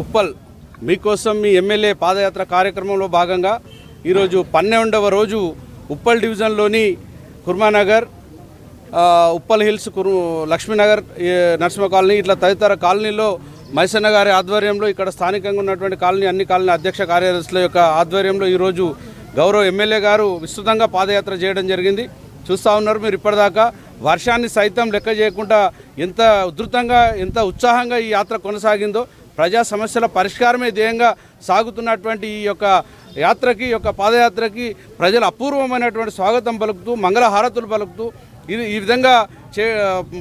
ఉప్పల్ మీకోసం మీ ఎమ్మెల్యే పాదయాత్ర కార్యక్రమంలో భాగంగా ఈరోజు పన్నెండవ రోజు ఉప్పల్ డివిజన్లోని కుర్మానగర్ ఉప్పల్ హిల్స్ కురు లక్ష్మీనగర్ నరసింహ కాలనీ ఇట్లా తదితర కాలనీలో మైసన్న గారి ఆధ్వర్యంలో ఇక్కడ స్థానికంగా ఉన్నటువంటి కాలనీ అన్ని కాలనీ అధ్యక్ష కార్యదర్శుల యొక్క ఆధ్వర్యంలో ఈరోజు గౌరవ ఎమ్మెల్యే గారు విస్తృతంగా పాదయాత్ర చేయడం జరిగింది. చూస్తూ ఉన్నారు మీరు ఇప్పటిదాకా. వర్షాన్ని సైతం లెక్క చేయకుండా ఎంత ఉధృతంగా ఎంత ఉత్సాహంగా ఈ యాత్ర కొనసాగిందో ప్రజా సమస్యల పరిష్కారమే ధ్యేయంగా సాగుతున్నటువంటి ఈ యొక్క యాత్రకి ఈ యొక్క పాదయాత్రకి ప్రజలు అపూర్వమైనటువంటి స్వాగతం పలుకుతూ మంగళహారతులు పలుకుతూ ఇది ఈ విధంగా చే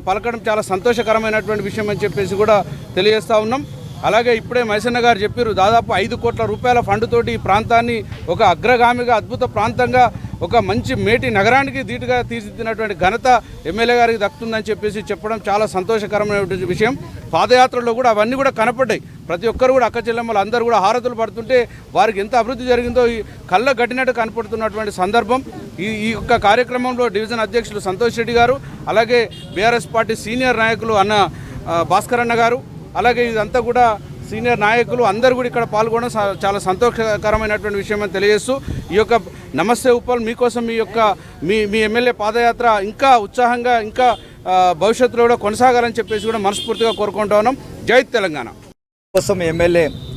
పలకడం చాలా సంతోషకరమైనటువంటి విషయం అని చెప్పేసి కూడా తెలియజేస్తూ ఉన్నాం. అలాగే ఇప్పుడే మైసన్న గారు చెప్పారు దాదాపు ఐదు కోట్ల రూపాయల ఫండ్ తోటి ఈ ప్రాంతాన్ని ఒక అగ్రగామిగా అద్భుత ప్రాంతంగా ఒక మంచి మేటి నగరానికి ధీటుగా తీర్చిదిద్దినటువంటి ఘనత ఎమ్మెల్యే గారికి దక్కుతుందని చెప్పేసి చెప్పడం చాలా సంతోషకరమైనటువంటి విషయం. పాదయాత్రలో కూడా అవన్నీ కూడా కనపడ్డాయి. ప్రతి ఒక్కరు కూడా అక్క చెల్లెమ్మలు అందరూ కూడా హారతులు పడుతుంటే వారికి ఎంత అభివృద్ధి జరిగిందో ఈ కళ్ళ గట్టినట్టు కనపడుతున్నటువంటి సందర్భం. ఈ ఈ యొక్క కార్యక్రమంలో డివిజన్ అధ్యక్షులు సంతోష్ రెడ్డి గారు అలాగే బీఆర్ఎస్ పార్టీ సీనియర్ నాయకులు అన్న భాస్కరన్న భాస్కర్ అన్న గారు అలాగే ఇదంతా కూడా సీనియర్ నాయకులు అందరూ కూడా ఇక్కడ పాల్గొనడం చాలా సంతోషకరమైనటువంటి విషయం అని తెలియజేస్తూ ఈ యొక్క నమస్తే ఉప్పల్ మీకోసం మీ యొక్క మీ మీ ఎమ్మెల్యే పాదయాత్ర ఇంకా ఉత్సాహంగా ఇంకా భవిష్యత్తులో కూడా కొనసాగాలని చెప్పేసి కూడా మనస్ఫూర్తిగా కోరుకుంటా ఉన్నాం. జై తెలంగాణ. కోసం ఎమ్మెల్యే